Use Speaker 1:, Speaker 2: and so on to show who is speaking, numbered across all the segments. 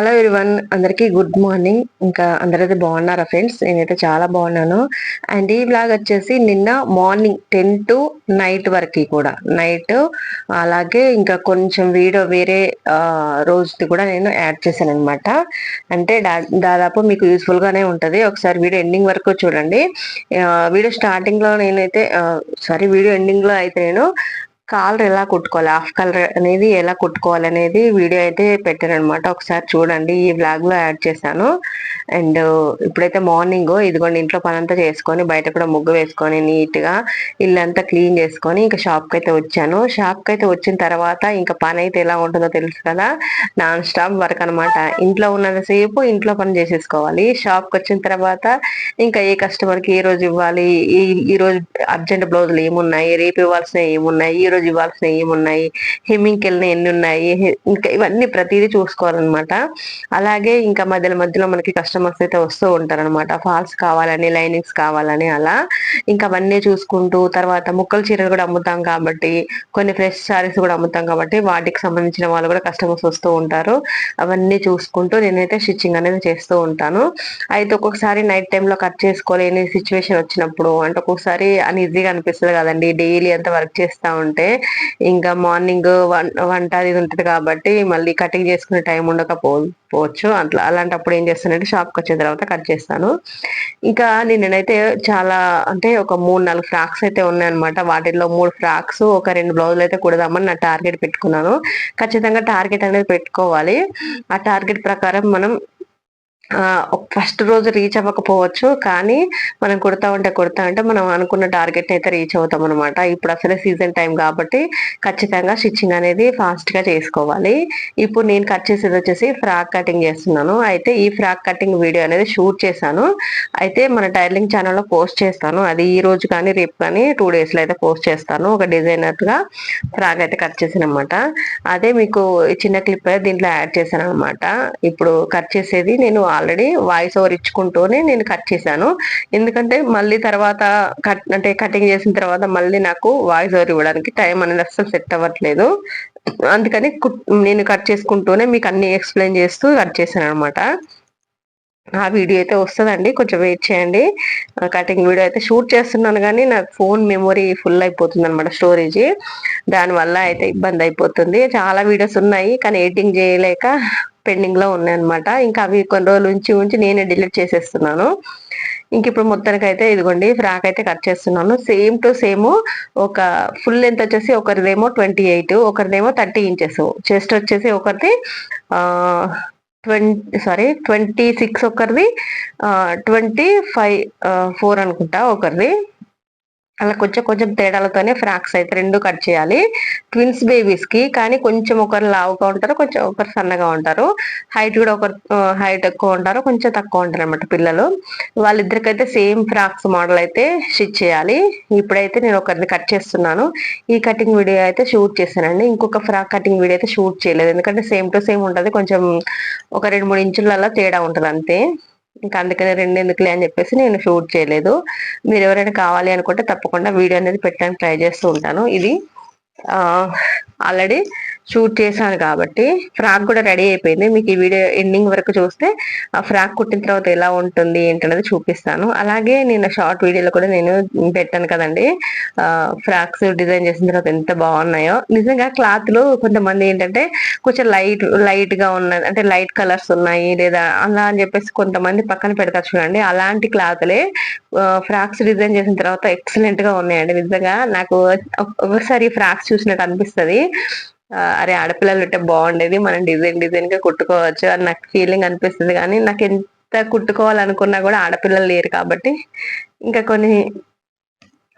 Speaker 1: Hello వన్ అందరికీ good morning. ఇంకా అందరైతే బాగున్నారా ఫ్రెండ్స్? నేనైతే చాలా బాగున్నాను. అండ్ ఈ బ్లాగ్ వచ్చేసి నిన్న మార్నింగ్ టెన్ టు నైట్ వరకు కూడా. నైట్ అలాగే ఇంకా కొంచెం వీడియో వేరే రోజుది కూడా నేను యాడ్ చేశాను అనమాట అంటే దాదాపు మీకు యూస్ఫుల్ గానే ఉంటుంది. ఒకసారి వీడియో ఎండింగ్ వరకు చూడండి. వీడియో స్టార్టింగ్లో నేనైతే సారీ వీడియో ఎండింగ్లో అయితే నేను కాలర్ ఎలా కుట్టుకోవాలి? హాఫ్ కలర్ అనేది ఎలా కుట్టుకోవాలి అనేది వీడియో అయితే పెట్టాను అనమాట ఒకసారి చూడండి ఈ బ్లాగ్లో యాడ్ చేశాను. అండ్ ఇప్పుడైతే మార్నింగ్ ఇదిగోండి ఇంట్లో పనంతా చేసుకొని బయట కూడా ముగ్గు వేసుకొని నీట్గా ఇల్లంతా క్లీన్ చేసుకొని ఇంకా షాప్కి అయితే వచ్చాను. షాప్కి అయితే వచ్చిన తర్వాత ఇంకా పని అయితే ఎలా ఉంటుందో తెలుసు కదా? నాన్ స్టాప్ వర్క్ అనమాట ఇంట్లో ఉన్నంతసేపు ఇంట్లో పని చేసేసుకోవాలి. షాప్కి వచ్చిన తర్వాత ఇంకా ఏ కస్టమర్కి ఏ రోజు ఇవ్వాలి? ఈ రోజు అర్జెంట్ బ్లౌజులు ఏమున్నాయి? రేపు ఇవ్వాల్సినవి ఏమున్నాయి? ఈ రోజు రోజు ఇవ్వాల్సిన ఏమున్నాయి హెమ్మింగ్కి వెళ్ళిన ఎన్ని ఉన్నాయి ఇంకా ఇవన్నీ ప్రతిదీ చూసుకోవాలన్నమాట. అలాగే ఇంకా మధ్యలో మధ్యలో మనకి కస్టమర్స్ అయితే వస్తూ ఉంటారనమాట ఫాల్స్ కావాలని లైనింగ్స్ కావాలని అలా. ఇంకా అవన్నీ చూసుకుంటూ తర్వాత ముక్కల చీరలు కూడా అమ్ముతాం కాబట్టి కొన్ని ఫ్రెష్ సారీస్ కూడా అమ్ముతాం కాబట్టి వాటికి సంబంధించిన వాళ్ళు కూడా కస్టమర్స్ వస్తూ ఉంటారు. అవన్నీ చూసుకుంటూ నేనైతే స్టిచ్చింగ్ అనేది చేస్తూ ఉంటాను. అయితే ఒక్కొక్కసారి నైట్ టైంలో కట్ చేసుకోలేని సిచ్యువేషన్ వచ్చినప్పుడు అంటే ఒక్కొక్కసారి ఈజీగా అనిపిస్తుంది కదండి. డైలీ అంతా వర్క్ చేస్తూ ఉంటే ఇంకా మార్నింగ్ వంట అది ఉంటుంది కాబట్టి మళ్ళీ కటింగ్ చేసుకునే టైం ఉండకపోవచ్చు అట్లా అలాంటప్పుడు ఏం చేస్తానంటే షాప్కి వచ్చిన తర్వాత కట్ చేస్తాను. ఇంకా నేనైతే చాలా అంటే ఒక మూడు నాలుగు ఫ్రాక్స్ అయితే ఉన్నాయన్నమాట. వాటిల్లో మూడు ఫ్రాక్స్ ఒక రెండు బ్లౌజులు అయితే కుడదామని నా టార్గెట్ పెట్టుకున్నాను. ఖచ్చితంగా టార్గెట్ అనేది పెట్టుకోవాలి. ఆ టార్గెట్ ప్రకారం మనం ఫస్ట్ రోజు రీచ్ అవ్వకపోవచ్చు కానీ మనం కుడతా ఉంటే కుడతా ఉంటే మనం అనుకున్న టార్గెట్ అయితే రీచ్ అవుతాం అనమాట ఇప్పుడు అసలే సీజన్ టైం కాబట్టి ఖచ్చితంగా స్టిచ్చింగ్ అనేది ఫాస్ట్గా చేసుకోవాలి. ఇప్పుడు నేను కట్ చేసేది వచ్చేసి ఫ్రాక్ కటింగ్ చేస్తున్నాను. అయితే ఈ ఫ్రాక్ కటింగ్ వీడియో అనేది షూట్ చేశాను. అయితే మన టైలింగ్ ఛానల్లో పోస్ట్ చేస్తాను. అది ఈ రోజు కానీ రేపు కానీ టూ డేస్లో అయితే పోస్ట్ చేస్తాను. ఒక డిజైనర్గా ఫ్రాక్ అయితే కట్ చేసాను అనమాట అదే మీకు చిన్న క్లిప్ అయితే దీంట్లో యాడ్ చేశాను అనమాట ఇప్పుడు కట్ చేసేది నేను ఆల్రెడీ వాయిస్ ఓవర్ ఇచ్చుకుంటూనే నేను కట్ చేశాను. ఎందుకంటే మళ్ళీ తర్వాత కట్ అంటే కటింగ్ చేసిన తర్వాత మళ్ళీ నాకు వాయిస్ ఓవర్ ఇవ్వడానికి టైం అనేది అస్సలు సెట్ అవ్వట్లేదు. అందుకని నేను కట్ చేసుకుంటూనే మీకు అన్ని ఎక్స్ప్లెయిన్ చేస్తూ కట్ చేశాను అనమాట ఆ వీడియో అయితే వస్తుందండి. కొంచెం వెయిట్ చేయండి. కటింగ్ వీడియో అయితే షూట్ చేస్తున్నాను కానీ నాకు ఫోన్ మెమొరీ ఫుల్ అయిపోతుంది అనమాట స్టోరేజ్. దానివల్ల అయితే ఇబ్బంది అయిపోతుంది. చాలా వీడియోస్ ఉన్నాయి కానీ ఎడిటింగ్ చేయలేక పెండింగ్లో ఉన్నాయన్నమాట. ఇంకా అవి కొన్ని రోజులు ఉంచి ఉంచి నేనే డిలీట్ చేసేస్తున్నాను. ఇంక ఇప్పుడు మొత్తానికి అయితే ఇదిగోండి ఫ్రాక్ అయితే కట్ చేస్తున్నాను. సేమ్ టు సేమ్ ఒక ఫుల్ లెంత్ వచ్చేసి ఒకరిదేమో ట్వంటీ ఎయిట్ ఒకరిదేమో థర్టీ ఇంచెస్. చెస్ట్ వచ్చేసి ఒకరిది ట్వంటీ సారీ ట్వంటీ సిక్స్ ఒకరిది ట్వంటీ ఫైవ్ ఫోర్ అనుకుంటా ఒకరిది. అలా కొంచెం కొంచెం తేడాలతోనే ఫ్రాక్స్ అయితే రెండు కట్ చేయాలి. ట్విన్స్ బేబీస్కి కానీ కొంచెం ఒకరు లావుగా ఉంటారు కొంచెం ఒకరు సన్నగా ఉంటారు. హైట్ కూడా ఒకరు హైట్ ఎక్కువ ఉంటారు కొంచెం తక్కువ ఉంటారు అనమాట పిల్లలు. వాళ్ళిద్దరికైతే సేమ్ ఫ్రాక్స్ మోడల్ అయితే స్టిచ్ చేయాలి. ఇప్పుడైతే నేను ఒకరిని కట్ చేస్తున్నాను. ఈ కటింగ్ వీడియో అయితే షూట్ చేశానండి. ఇంకొక ఫ్రాక్ కటింగ్ వీడియో అయితే షూట్ చేయలేదు. ఎందుకంటే సేమ్ టు సేమ్ ఉంటుంది. కొంచెం ఒక రెండు మూడు ఇంచులలో తేడా ఉంటుంది అంతే ఇంకా అందుకనే రెండు ఎందుకులే అని చెప్పేసి నేను షూట్ చేయలేదు. మీరు ఎవరైనా కావాలి అనుకుంటే తప్పకుండా వీడియో అనేది పెట్టడానికి ట్రై చేస్తూ ఉంటాను. ఇది ఆల్రెడీ షూట్ చేశాను కాబట్టి ఫ్రాక్ కూడా రెడీ అయిపోయింది. మీకు ఈ వీడియో ఎండింగ్ వరకు చూస్తే ఆ ఫ్రాక్ కుట్టిన తర్వాత ఎలా ఉంటుంది ఏంటనేది చూపిస్తాను. అలాగే నేను షార్ట్ వీడియోలో కూడా నేను పెట్టాను కదండి. ఫ్రాక్స్ డిజైన్ చేసిన తర్వాత ఎంత బాగున్నాయో. నిజంగా క్లాత్లు కొంతమంది ఏంటంటే కొంచెం లైట్ లైట్గా ఉన్నది అంటే లైట్ కలర్స్ ఉన్నాయి లేదా అలా అని చెప్పేసి కొంతమంది పక్కన పెడతారు చూడండి. అలాంటి క్లాత్లే ఫ్రాక్స్ డిజైన్ చేసిన తర్వాత ఎక్సలెంట్గా ఉన్నాయండి. నిజంగా నాకు ఒకసారి ఫ్రాక్స్ చూసినట్టు అనిపిస్తుంది. అరే ఆడపిల్లలు ఉంటే బాగుండేది మనం డిజైన్ డిజైన్గా కుట్టుకోవచ్చు అని నాకు ఫీలింగ్ అనిపిస్తుంది. కానీ నాకు ఎంత కుట్టుకోవాలనుకున్నా కూడా ఆడపిల్లలు లేరు కాబట్టి ఇంకా కొన్ని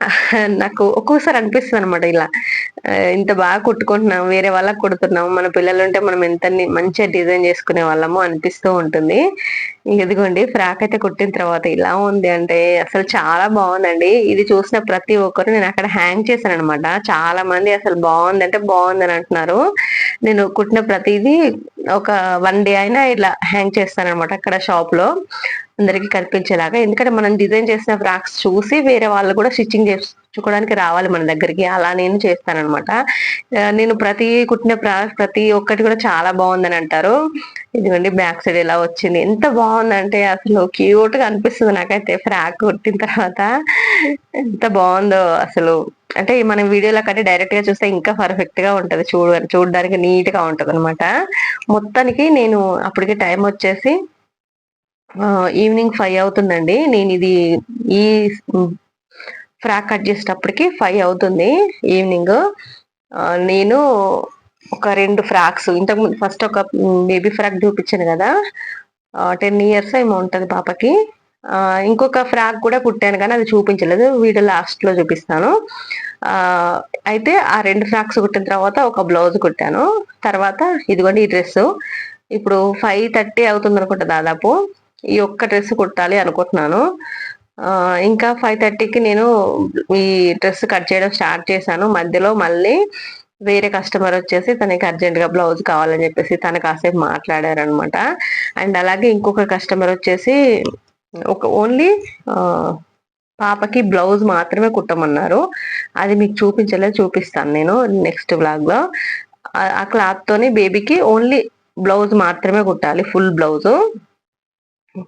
Speaker 1: నాకు ఒక్కోసారి అనిపిస్తుంది అనమాట ఇలా ఇంత బాగా కుట్టుకుంటున్నాం వేరే వాళ్ళకి కుడుతున్నాం మన పిల్లలు ఉంటే మనం ఎంత మంచిగా డిజైన్ చేసుకునే వాళ్ళము అనిపిస్తూ ఉంటుంది. ఇదిగోండి ఫ్రాక్ అయితే కుట్టిన తర్వాత ఇలా ఉంది అంటే అసలు చాలా బాగుందండి. ఇది చూసిన ప్రతి ఒక్కరు నేను అక్కడ హ్యాంగ్ చేశాను అనమాట చాలా మంది అసలు బాగుంది అంటే బాగుంది అని అంటున్నారు. నేను కుట్టిన ప్రతిదీ ఒక వన్ డే అయినా ఇలా హ్యాంగ్ చేస్తాను అనమాట అక్కడ షాప్లో అందరికి కనిపించేలాగా. ఎందుకంటే మనం డిజైన్ చేసిన ఫ్రాక్స్ చూసి వేరే వాళ్ళు కూడా స్టిచ్చింగ్ చేసుకోవడానికి రావాలి మన దగ్గరికి. అలా నేను చేస్తానమాట నేను ప్రతి కుట్టిన ఫ్రాక్స్ ప్రతి ఒక్కటి కూడా చాలా బాగుందని అంటారు. ఇదిగోండి బ్యాక్ సైడ్ ఎలా వచ్చింది ఎంత బాగుందంటే అసలు క్యూట్గా అనిపిస్తుంది నాకైతే ఫ్రాక్ కుట్టిన తర్వాత. ఎంత బాగుందో అసలు. అంటే మనం వీడియోలో కంటే డైరెక్ట్గా చూస్తే ఇంకా పర్ఫెక్ట్గా ఉంటది. చూడ చూడడానికి నీట్గా ఉంటది అనమాట మొత్తానికి నేను అప్పటికి టైం వచ్చేసి ఈవినింగ్ ఫైవ్ అవుతుందండి. నేను ఇది ఈ ఫ్రాక్ కట్ చేసేటప్పటికి ఫైవ్ అవుతుంది ఈవినింగ్. నేను ఒక రెండు ఫ్రాక్స్ ఇంతకుముందు ఫస్ట్ ఒక బేబీ ఫ్రాక్ చూపించాను కదా. టెన్ ఇయర్స్ ఏమో ఉంటుంది పాపకి. ఇంకొక ఫ్రాక్ కూడా కుట్టాను కానీ అది చూపించలేదు. వీడియో లాస్ట్లో చూపిస్తాను. అయితే ఆ రెండు ఫ్రాక్స్ కుట్టిన తర్వాత ఒక బ్లౌజ్ కుట్టాను. తర్వాత ఇదిగోండి ఈ డ్రెస్ ఇప్పుడు ఫైవ్ థర్టీ అవుతుంది అనుకుంటా దాదాపు. ఈ ఒక్క డ్రెస్ కుట్టాలి అనుకుంటున్నాను. ఇంకా ఫైవ్ థర్టీకి నేను ఈ డ్రెస్ కట్ చేయడం స్టార్ట్ చేశాను. మధ్యలో మళ్ళీ వేరే కస్టమర్ వచ్చేసి తనకి అర్జెంట్గా బ్లౌజ్ కావాలని చెప్పేసి తను కాసేపు మాట్లాడారనమాట అండ్ అలాగే ఇంకొక కస్టమర్ వచ్చేసి ఒక ఓన్లీ పాపకి బ్లౌజ్ మాత్రమే కుట్టమన్నారు. అది మీకు చూపించలేదు చూపిస్తాను నేను నెక్స్ట్ బ్లాగ్లో ఆ క్లాత్తోని బేబీకి ఓన్లీ బ్లౌజ్ మాత్రమే కుట్టాలి ఫుల్ బ్లౌజు.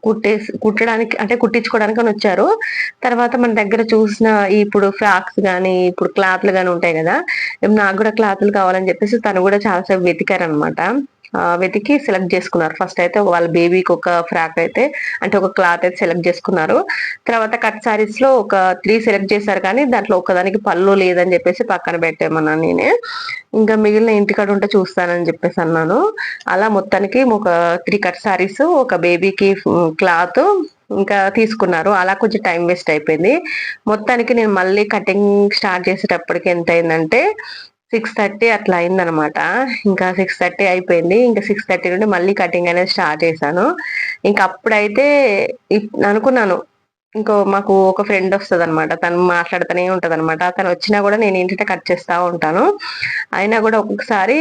Speaker 1: కుట్టేసి కుట్టడానికి అంటే కుట్టించుకోవడానికి అని వచ్చారు. తర్వాత మన దగ్గర చూసిన ఇప్పుడు ఫ్రాక్స్ కానీ ఇప్పుడు క్లాత్లు కానీ ఉంటాయి కదా నాకు కూడా క్లాత్లు కావాలని చెప్పేసి తను కూడా చాలాసేపు వెతికారనమాట వెతికి సెలెక్ట్ చేసుకున్నారు. ఫస్ట్ అయితే వాళ్ళ బేబీకి ఒక ఫ్రాక్ అయితే అంటే ఒక క్లాత్ అయితే సెలెక్ట్ చేసుకున్నారు. తర్వాత కట్ సారీస్లో ఒక త్రీ సెలెక్ట్ చేశారు కానీ దాంట్లో ఒకదానికి పళ్ళు లేదని చెప్పేసి పక్కన పెట్టేమన్నాను నేనే. ఇంకా మిగిలిన ఇంటికాడ ఉంటే చూస్తానని చెప్పేసి అన్నాను. అలా మొత్తానికి ఒక త్రీ కట్ సారీస్ ఒక బేబీకి క్లాత్ ఇంకా తీసుకున్నారు. అలా కొంచెం టైం వేస్ట్ అయిపోయింది. మొత్తానికి నేను మళ్ళీ కటింగ్ స్టార్ట్ చేసేటప్పటికి ఎంత అయిందంటే సిక్స్ థర్టీ అట్లా అయిందనమాట. ఇంకా సిక్స్ థర్టీ అయిపోయింది. ఇంకా సిక్స్ థర్టీ నుండి మళ్ళీ కటింగ్ అనేది స్టార్ట్ చేశాను. ఇంకా అప్పుడైతే అనుకున్నాను. ఇంకో మాకు ఒక ఫ్రెండ్ వస్తుంది అనమాట తను మాట్లాడుతూనే ఉంటుంది అనమాట తను వచ్చినా కూడా నేను ఏంటంటే కట్ చేస్తూ ఉంటాను. అయినా కూడా ఒక్కొక్కసారి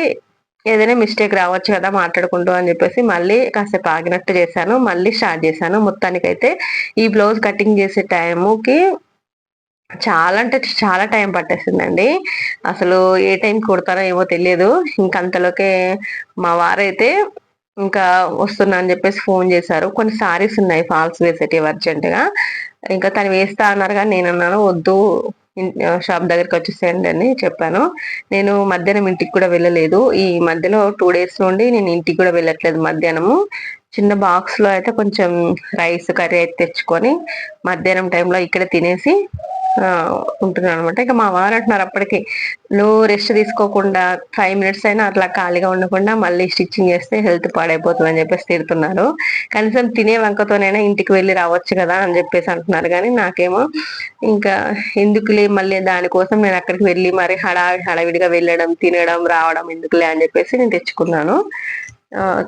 Speaker 1: ఏదైనా మిస్టేక్ రావచ్చు కదా మాట్లాడుకుంటూ అని చెప్పేసి మళ్ళీ కాసేపు ఆగినట్టు చేశాను. మళ్ళీ స్టార్ట్ చేశాను. మొత్తానికైతే ఈ బ్లౌజ్ కటింగ్ చేసే టైముకి చాలా అంటే చాలా టైం పట్టేసిందండి. అసలు ఏ టైం కుడతారో ఏమో తెలియదు. ఇంకంతలోకే మా వారైతే ఇంకా వస్తున్నా అని చెప్పేసి ఫోన్ చేశారు. కొన్ని సారీస్ ఉన్నాయి ఫాల్స్ వేసేటివి అర్జెంటుగా. ఇంకా తను వేస్తా అన్నారు కానీ నేను అన్నాను వద్దు షాప్ దగ్గరికి వచ్చేసేయండి అని చెప్పాను. నేను మధ్యాహ్నం ఇంటికి కూడా వెళ్ళలేదు. ఈ మధ్యలో టూ డేస్ నుండి నేను ఇంటికి కూడా వెళ్ళట్లేదు మధ్యాహ్నము. చిన్న బాక్స్లో అయితే కొంచెం రైస్ కర్రీ అయితే తెచ్చుకొని మధ్యాహ్నం టైంలో ఇక్కడ తినేసి ఉంటున్నాను అనమాట ఇక మా వారు అంటున్నారు అప్పటికి నువ్వు రెస్ట్ తీసుకోకుండా ఫైవ్ మినిట్స్ అయినా అట్లా ఖాళీగా ఉండకుండా మళ్ళీ స్టిచ్చింగ్ చేస్తే హెల్త్ పాడైపోతుంది అని చెప్పేసి తిడుతున్నారు. కనీసం తినే వంకతోనైనా ఇంటికి వెళ్ళి రావచ్చు కదా అని చెప్పేసి అంటున్నారు. కానీ నాకేమో ఇంకా ఎందుకులే మళ్ళీ దానికోసం నేను అక్కడికి వెళ్ళి మరి హడావిడి హడావిడిగా వెళ్ళడం తినడం రావడం ఎందుకులే అని చెప్పేసి నేను తెచ్చుకున్నాను.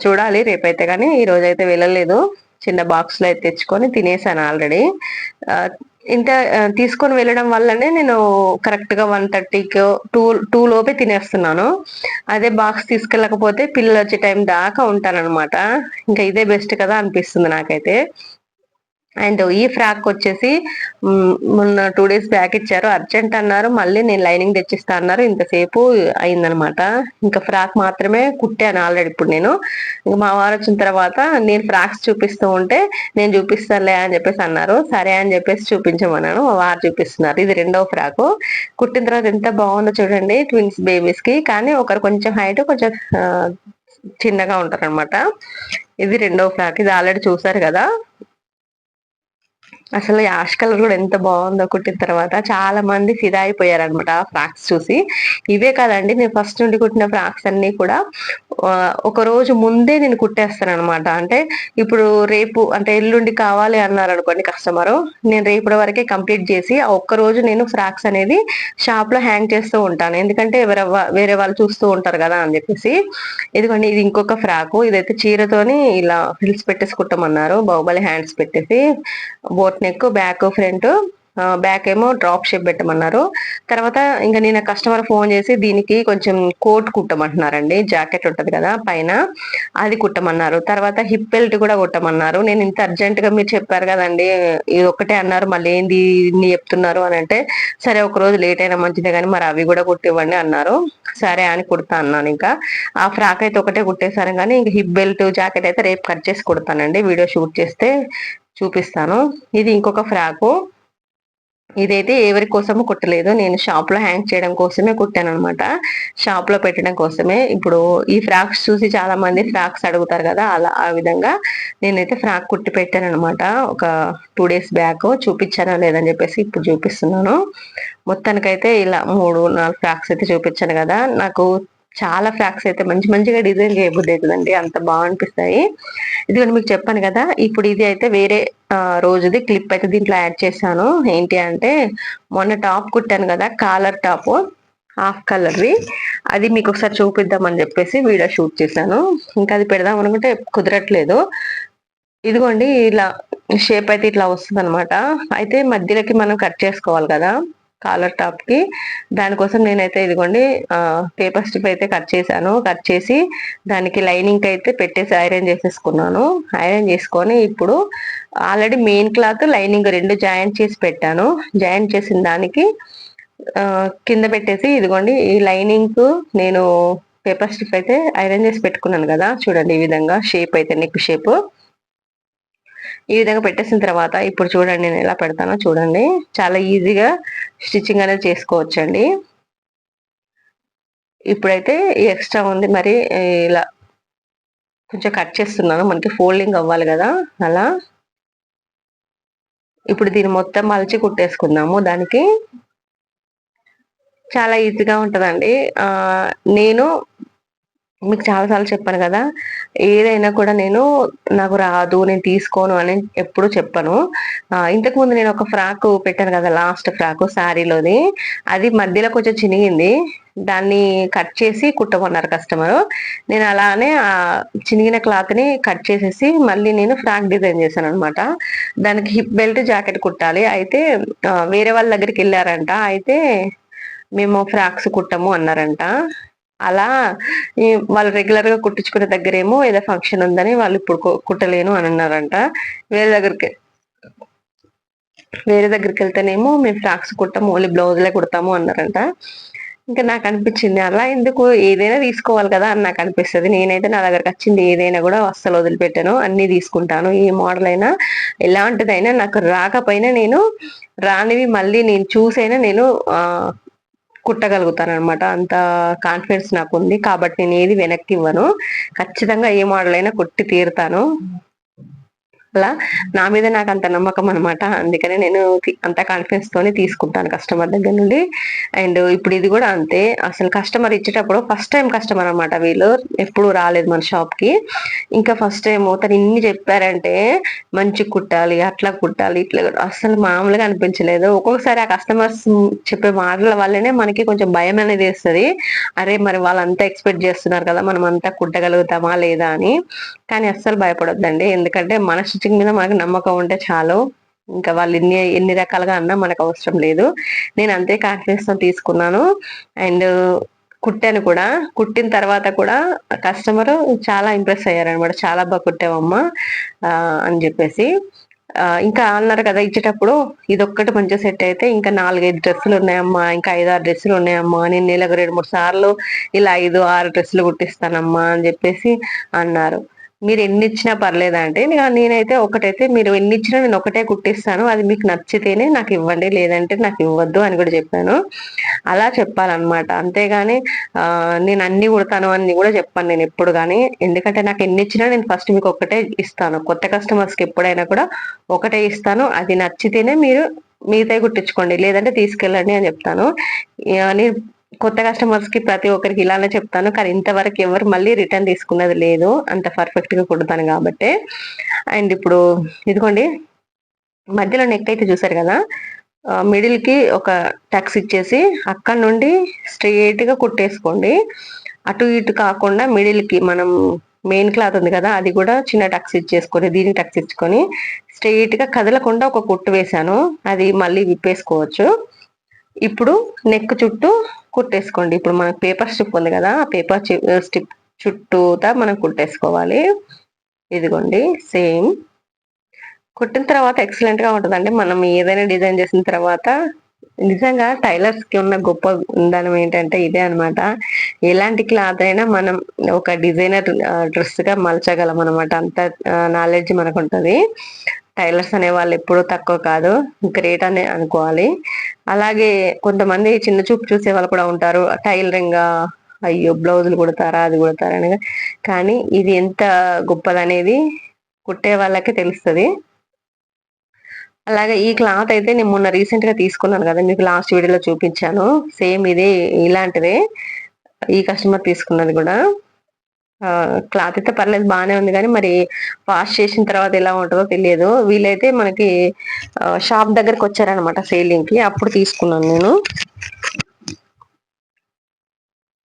Speaker 1: చూడాలి రేపైతే కానీ ఈ రోజైతే అయితే వెళ్ళలేదు. చిన్న బాక్స్లో అయితే తెచ్చుకొని తినేసాను ఆల్రెడీ ఇంత తీసుకొని వెళ్ళడం వల్లనే నేను కరెక్ట్గా వన్ థర్టీకి టూ టూ లోపే తినేస్తున్నాను. అదే బాక్స్ తీసుకెళ్ళకపోతే పిల్లలు వచ్చే టైం దాకా ఉంటానన్నమాట. ఇంకా ఇదే బెస్ట్ కదా అనిపిస్తుంది నాకైతే. అండ్ ఈ ఫ్రాక్ వచ్చేసి మొన్న టూ డేస్ బ్యాక్ ఇచ్చారు. అర్జెంట్ అన్నారు. మళ్ళీ నేను లైనింగ్ తెచ్చిస్తా అన్నారు. ఇంతసేపు అయిందనమాట ఇంకా ఫ్రాక్ మాత్రమే కుట్టాను ఆల్రెడీ ఇప్పుడు నేను. ఇంకా మా వారు వచ్చిన తర్వాత నేను ఫ్రాక్స్ చూపిస్తూ ఉంటే నేను చూపిస్తానులే అని చెప్పేసి అన్నారు. సరే అని చెప్పేసి చూపించమన్నాను. మా వారు చూపిస్తున్నారు. ఇది రెండవ ఫ్రాకు. కుట్టిన తర్వాత ఎంత బాగుందో చూడండి. ట్విన్స్ బేబీస్కి. కానీ ఒకరు కొంచెం హైట్ కొంచెం చిన్నగా ఉంటారు అనమాట ఇది రెండవ ఫ్రాక్. ఇది ఆల్రెడీ చూసారు కదా. అసలు యాష్ కలర్ కూడా ఎంత బాగుందో కుట్టిన తర్వాత చాలా మంది ఫిదా అయిపోయారు అనమాట ఫ్రాక్స్ చూసి. ఇవే కాదండి నేను ఫస్ట్ నుండి కుట్టిన ఫ్రాక్స్ అన్ని కూడా ఒక రోజు ముందే నేను కుట్టేస్తాను అనమాట అంటే ఇప్పుడు రేపు అంటే ఎల్లుండి కావాలి అన్నారు అనుకోండి కస్టమర్ నేను రేపటి వరకే కంప్లీట్ చేసి ఆ ఒక్క రోజు నేను ఫ్రాక్స్ అనేది షాప్లో హ్యాంగ్ చేస్తూ ఉంటాను. ఎందుకంటే ఎవర వేరే వాళ్ళు చూస్తూ ఉంటారు కదా అని చెప్పేసి. ఇదిగోండి ఇది ఇంకొక ఫ్రాక్. ఇదైతే చీరతోని ఇలా హిల్స్ పెట్టేసి కుట్టమన్నారు. బాహుబలి హ్యాండ్స్ పెట్టేసి boat neck back front back ఏమో డ్రాప్ షేప్ పెట్టమన్నారు. తర్వాత ఇంకా నేను కస్టమర్ ఫోన్ చేసి దీనికి కొంచెం కోట్ కుట్టమంటున్నారండి. జాకెట్ ఉంటుంది కదా పైన అది కుట్టమన్నారు. తర్వాత హిప్ బెల్ట్ కూడా కుట్టమన్నారు. నేను ఇంత అర్జెంట్గా మీరు చెప్పారు కదండి ఇది ఒకటే అన్నారు. మళ్ళీ ఏంది ఇన్ని చెప్తున్నారు అని అంటే సరే ఒక రోజు లేట్ అయినా మంచిదే కానీ మరి అవి కూడా కుట్టివ్వండి అన్నారు. సరే అని కుడతా అన్నాను ఇంకా. ఆ ఫ్రాక్ అయితే ఒకటే కుట్టేశాను కానీ ఇంకా హిప్ బెల్ట్ జాకెట్ అయితే రేపు కట్ చేసి కుడతానండి. వీడియో షూట్ చేస్తే చూపిస్తాను. ఇది ఇంకొక ఫ్రాకు ఇదైతే ఎవరి కోసము కుట్టలేదు. నేను షాప్లో హ్యాంగ్ చేయడం కోసమే కుట్టాను అనమాట షాప్లో పెట్టడం కోసమే. ఇప్పుడు ఈ ఫ్రాక్స్ చూసి చాలా మంది ఫ్రాక్స్ అడుగుతారు కదా అలా ఆ విధంగా నేనైతే ఫ్రాక్ కుట్టి పెట్టాను అనమాట ఒక టూ డేస్ బ్యాక్ చూపించానా లేదని చెప్పేసి ఇప్పుడు చూపిస్తున్నాను. మొత్తానికైతే ఇలా మూడు నాలుగు ఫ్రాక్స్ అయితే చూపించాను కదా. నాకు చాలా ఫ్రాక్స్ అయితే మంచి మంచిగా డిజైన్ చేయబుద్ధి అవుతుందండి. అంత బాగా అనిపిస్తాయి. ఇది మీకు చెప్పాను కదా. ఇప్పుడు ఇది అయితే వేరే రోజుది క్లిప్ అయితే దీంట్లో యాడ్ చేశాను. ఏంటి అంటే మొన్న టాప్ కుట్టాను కదా కాలర్ టాప్ హాఫ్ కలర్ది అది మీకు ఒకసారి చూపిద్దామని చెప్పేసి వీడియో షూట్ చేశాను. ఇంకా అది పెడదాం అనుకుంటే కుదరట్లేదు. ఇదిగోండి ఇలా షేప్ అయితే ఇట్లా వస్తుంది అనమాట అయితే మధ్యలోకి మనం కట్ చేసుకోవాలి కదా కాలర్ టాప్కి. దానికోసం నేనైతే ఇదిగోండి పేపర్ స్టిప్ అయితే కట్ చేశాను. కట్ చేసి దానికి లైనింగ్ అయితే పెట్టేసి ఐరన్ చేసేసుకున్నాను. ఐరన్ చేసుకొని ఇప్పుడు ఆల్రెడీ మెయిన్ క్లాత్ లైనింగ్ రెండు జాయింట్ చేసి పెట్టాను. జాయింట్ చేసిన దానికి కింద పెట్టేసి ఇదిగోండి ఈ లైనింగ్ నేను పేపర్ స్టిప్ అయితే ఐరన్ చేసి పెట్టుకున్నాను కదా చూడండి ఈ విధంగా షేప్ అయితే నెక్ షేప్. ఈ విధంగా పెట్టేసిన తర్వాత ఇప్పుడు చూడండి నేను ఎలా పెడతానో చూడండి. చాలా ఈజీగా స్టిచ్చింగ్ అనేది చేసుకోవచ్చండి. ఇప్పుడైతే ఎక్స్ట్రా ఉంది మరి ఇలా కొంచెం కట్ చేస్తున్నాను మనకి ఫోల్డింగ్ అవ్వాలి కదా అలా. ఇప్పుడు దీన్ని మొత్తం మలిచి కుట్టేసుకుందాము. దానికి చాలా ఈజీగా ఉంటుందండి. నేను మీకు చాలాసార్లు చెప్పాను కదా ఏదైనా కూడా నేను నాకు రాదు నేను తీసుకోను అని ఎప్పుడు చెప్పను. ఇంతకు ముందు నేను ఒక ఫ్రాక్ పెట్టాను కదా లాస్ట్ ఫ్రాక్ శారీలోది అది మధ్యలో కొంచెం చినిగింది. దాన్ని కట్ చేసి కుట్టమన్నారు కస్టమర్. నేను అలానే ఆ చినిగిన క్లాత్ని కట్ చేసేసి మళ్ళీ నేను ఫ్రాక్ డిజైన్ చేశాను అనమాట దానికి హిప్ బెల్ట్ జాకెట్ కుట్టాలి. అయితే వేరే వాళ్ళ దగ్గరికి వెళ్ళారంట. అయితే మేము ఫ్రాక్స్ కుట్టము అన్నారంట. అలా వాళ్ళు రెగ్యులర్గా కుట్టించుకునే దగ్గరేమో ఏదో ఫంక్షన్ ఉందని వాళ్ళు ఇప్పుడు కుట్టలేను అని అన్నారంట. వేరే దగ్గరికి వేరే దగ్గరికి వెళ్తేనేమో మేము ఫ్రాక్స్ కుట్టాము ఓన్లీ బ్లౌజ్లే కుడతాము అన్నారంట. ఇంకా నాకు అనిపించింది అలా ఎందుకు ఏదైనా తీసుకోవాలి కదా అని నాకు అనిపిస్తుంది. నేనైతే నా దగ్గరకు వచ్చింది ఏదైనా కూడా అస్సలు వదిలిపెట్టాను అన్ని తీసుకుంటాను. ఏ మోడల్ అయినా ఎలాంటిదైనా నాకు రాకపోయినా నేను రానివి మళ్ళీ నేను చూసైనా నేను కుట్టగలుగుతాను అనమాట అంత కాన్ఫిడెన్స్ నాకు ఉంది కాబట్టి నేను ఏది వెనక్కి ఇవ్వను. ఖచ్చితంగా ఏ మోడల్ అయినా కుట్టి తీరుతాను. అలా నా మీద నాకు అంత నమ్మకం అనమాట అందుకనే నేను అంత కాన్ఫిడెన్స్ తోనే తీసుకుంటాను కస్టమర్ దగ్గర నుండి. అండ్ ఇప్పుడు ఇది కూడా అంతే. అసలు కస్టమర్ ఇచ్చేటప్పుడు ఫస్ట్ టైం కస్టమర్ అనమాట వీళ్ళు. ఎప్పుడు రాలేదు మన షాప్కి. ఇంకా ఫస్ట్ టైం తను ఇన్ని చెప్పారంటే మంచి కుట్టాలి అట్లా కుట్టాలి ఇట్లా అసలు మామూలుగా అనిపించలేదు. ఒక్కొక్కసారి ఆ కస్టమర్స్ చెప్పే మాటల వల్లనే మనకి కొంచెం భయం అనేది వేస్తుంది. అరే మరి వాళ్ళంతా ఎక్స్పెక్ట్ చేస్తున్నారు కదా మనం అంతా కుట్టగలుగుతామా లేదా అని. కానీ అస్సలు భయపడొద్దండి. ఎందుకంటే మన స్టిచ్చింగ్ మీద మనకు నమ్మకం ఉంటే చాలు. ఇంకా వాళ్ళు ఎన్ని ఎన్ని రకాలుగా అన్నా మనకు అవసరం లేదు. నేను అంతే కాన్ఫిడెన్స్తో తీసుకున్నాను. అండ్ కుట్టాను కూడా. కుట్టిన తర్వాత కూడా కస్టమర్ చాలా ఇంప్రెస్ అయ్యారనమాట చాలా బాగా కుట్టావమ్మా అని చెప్పేసి. ఇంకా అన్నారు కదా ఇచ్చేటప్పుడు ఇదొక్కటి మంచిగా సెట్ అయితే ఇంకా నాలుగైదు డ్రెస్సులు ఉన్నాయమ్మా ఇంకా ఐదు ఆరు డ్రెస్సులు ఉన్నాయమ్మా నేను నెలకు రెండు మూడు సార్లు ఇలా ఐదు ఆరు డ్రెస్సులు కుట్టిస్తానమ్మా అని చెప్పేసి అన్నారు. మీరు ఎన్ని ఇచ్చినా పర్లేదండి నేనైతే ఒకటైతే మీరు ఎన్ని ఇచ్చినా నేను ఒకటే కుట్టిస్తాను అది మీకు నచ్చితేనే నాకు ఇవ్వండి లేదంటే నాకు ఇవ్వద్దు అని కూడా చెప్పాను. అలా చెప్పాలన్నమాట. అంతేగాని నేను అన్ని కుడతాను అని కూడా చెప్పాను నేను ఎప్పుడు కానీ ఎందుకంటే నాకు ఎన్ని ఇచ్చినా నేను ఫస్ట్ మీకు ఒకటే ఇస్తాను. కొత్త కస్టమర్స్కి ఎప్పుడైనా కూడా ఒకటే ఇస్తాను. అది నచ్చితేనే మీరు మిగతాయి కుట్టించుకోండి లేదంటే తీసుకెళ్ళండి అని చెప్తాను. నేను కొత్త కస్టమర్స్కి ప్రతి ఒక్కరికి ఇలానే చెప్తాను. కానీ ఇంతవరకు ఎవరు మళ్ళీ రిటర్న్ తీసుకున్నది లేదు. అంత పర్ఫెక్ట్గా కుడతాను కాబట్టి. అండ్ ఇప్పుడు ఇదిగోండి. మధ్యలో నెక్ అయితే చూసారు కదా? మిడిల్కి ఒక టక్స్ ఇచ్చేసి అక్కడ నుండి స్ట్రైట్గా కుట్టేసుకోండి. అటు ఇటు కాకుండా మిడిల్కి మనం మెయిన్ క్లాత్ ఉంది కదా అది కూడా చిన్న టక్స్ ఇచ్చేసుకొని దీన్ని టక్స్ ఇచ్చుకొని స్ట్రెయిట్గా కదలకుండా ఒక కుట్టు వేసాను అది మళ్ళీ విప్పేసుకోవచ్చు. ఇప్పుడు నెక్ చుట్టూ కుట్టేసుకోండి. ఇప్పుడు మనకు పేపర్ స్టిప్ ఉంది కదా ఆ పేపర్ స్టిప్ చుట్టూతా మనం కుట్టేసుకోవాలి. ఇదిగోండి సేమ్ కుట్టిన తర్వాత ఎక్సలెంట్గా ఉంటుందండి. మనం ఏదైనా డిజైన్ చేసిన తర్వాత నిజంగా టైలర్స్కి ఉన్న గొప్ప ఉందనం ఏంటంటే ఇదే అనమాట ఎలాంటి క్లాత్ అయినా మనం ఒక డిజైనర్ డ్రెస్గా మలచగలం అనమాట అంత నాలెడ్జ్ మనకు ఉంటుంది టైలర్స్ అనే వాళ్ళు ఎప్పుడూ తక్కువ కాదు. గ్రేట్ అని అనుకోవాలి. అలాగే కొంతమంది చిన్న చూపు చూసే వాళ్ళు కూడా ఉంటారు. టైలరింగ్ అయ్యో బ్లౌజులు కుడతారా అది కుడతారా అని. కానీ ఇది ఎంత గొప్పదనేది కుట్టే వాళ్ళకి తెలుస్తుంది. అలాగే ఈ క్లాత్ అయితే నేను మొన్న రీసెంట్గా తీసుకున్నాను కదా మీకు లాస్ట్ వీడియోలో చూపించాను. సేమ్ ఇదే ఇలాంటిదే. ఈ కస్టమర్ తీసుకున్నది కూడా. క్లాత్ అయితే పర్లేదు బాగానే ఉంది. కానీ మరి వాష్ చేసిన తర్వాత ఎలా ఉంటుందో తెలియదు. వీలైతే మనకి షాప్ దగ్గరకు వచ్చారనమాట సేలింగ్కి అప్పుడు తీసుకున్నాను నేను.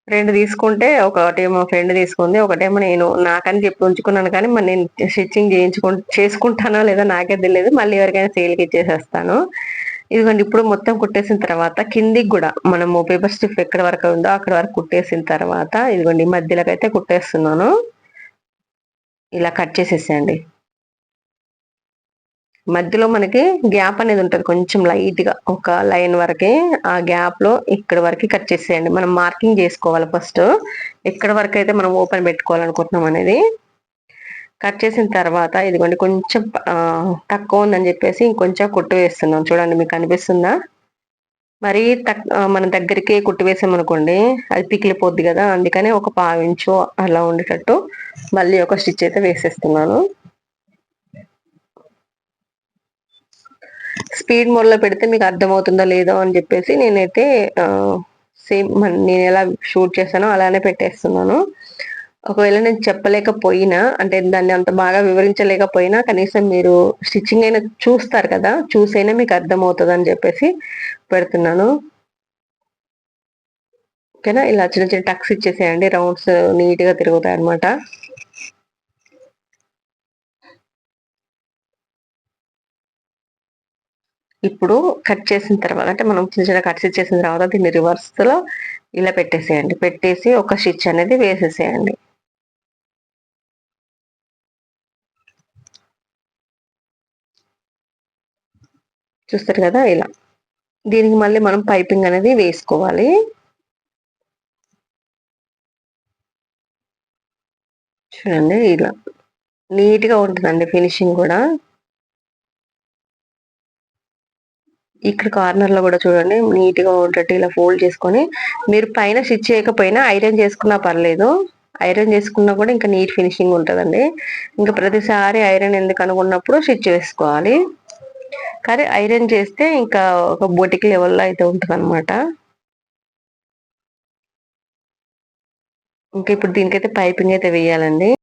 Speaker 1: రెండు తీసుకుంటే ఒకటేమో ఫ్రెండ్ తీసుకుంది ఒకటేమో నేను. నాకని చెప్పి ఉంచుకున్నాను. కానీ మరి నేను స్టిచ్చింగ్ చేయించుకు చేసుకుంటానో లేదో నాకే తెలియదు. మళ్ళీ ఎవరికైనా సేల్కి ఇచ్చేసేస్తాను. ఇదిగోండి ఇప్పుడు మొత్తం కుట్టేసిన తర్వాత కిందికి కూడా మనము పేపర్ స్టిఫ్ ఎక్కడ వరకు ఉందో అక్కడ వరకు కుట్టేసిన తర్వాత ఇదిగోండి మధ్యలోకి అయితే కుట్టేస్తున్నాను. ఇలా కట్ చేసేసేయండి. మధ్యలో మనకి గ్యాప్ అనేది ఉంటుంది కొంచెం లైట్గా ఒక లైన్ వరకే ఆ గ్యాప్లో ఇక్కడ వరకు కట్ చేసేయండి. మనం మార్కింగ్ చేసుకోవాలి ఫస్ట్ ఎక్కడ వరకు అయితే మనం ఓపెన్ పెట్టుకోవాలనుకుంటున్నాం అనేది కట్ చేసిన తర్వాత ఇదిగోండి కొంచెం తక్కువ ఉందని చెప్పేసి ఇంకొంచెం కుట్టు వేస్తున్నాం. చూడండి మీకు అనిపిస్తుందా మరి తక్ మన దగ్గరికి కుట్టు వేసామనుకోండి అది పికిలిపోద్ది కదా. అందుకని ఒక పావించు అలా ఉండేటట్టు మళ్ళీ ఒక స్టిచ్ అయితే వేసేస్తున్నాను. స్పీడ్ మోడ్లో పెడితే మీకు అర్థమవుతుందో లేదో అని చెప్పేసి నేనైతే సేమ్ నేను ఎలా షూట్ చేశానో అలానే పెట్టేస్తున్నాను. ఒకవేళ నేను చెప్పలేకపోయినా అంటే దాన్ని అంత బాగా వివరించలేకపోయినా కనీసం మీరు స్టిచ్చింగ్ అయినా చూస్తారు కదా చూసైనా మీకు అర్థమవుతుంది అని చెప్పేసి పెడుతున్నాను. ఓకేనా? ఇలా చిన్న చిన్న టక్స్ ఇచ్చేసేయండి రౌండ్స్ నీట్గా తిరుగుతాయి అనమాట ఇప్పుడు కట్ చేసిన తర్వాత అంటే మనం చిన్న చిన్న కట్స్ ఇచ్చేసిన తర్వాత దీన్ని రివర్స్లో ఇలా పెట్టేసేయండి. పెట్టేసి ఒక స్టిచ్ అనేది వేసేసేయండి. చూస్తారు కదా ఇలా. దీనికి మళ్ళీ మనం పైపింగ్ అనేది వేసుకోవాలి. చూడండి ఇలా. నీట్గా ఉంటుందండి ఫినిషింగ్ కూడా. ఇక్కడ కార్నర్లో కూడా చూడండి నీట్గా ఉండేటట్టు ఇలా ఫోల్డ్ చేసుకొని మీరు పైన స్టిచ్ చేయకపోయినా ఐరన్ చేసుకున్నా పర్లేదు. ఐరన్ చేసుకున్నా కూడా ఇంకా నీట్ ఫినిషింగ్ ఉంటుందండి. ఇంకా ప్రతిసారి ఐరన్ ఎందుకు అనుకున్నప్పుడు స్టిచ్ వేసుకోవాలి. కానీ ఐరన్ చేస్తే ఇంకా ఒక బొటిక్ లెవెల్లో అయితే ఉంటుంది అనమాట ఇంకా ఇప్పుడు దీనికైతే పైపింగ్ అయితే వేయాలండి.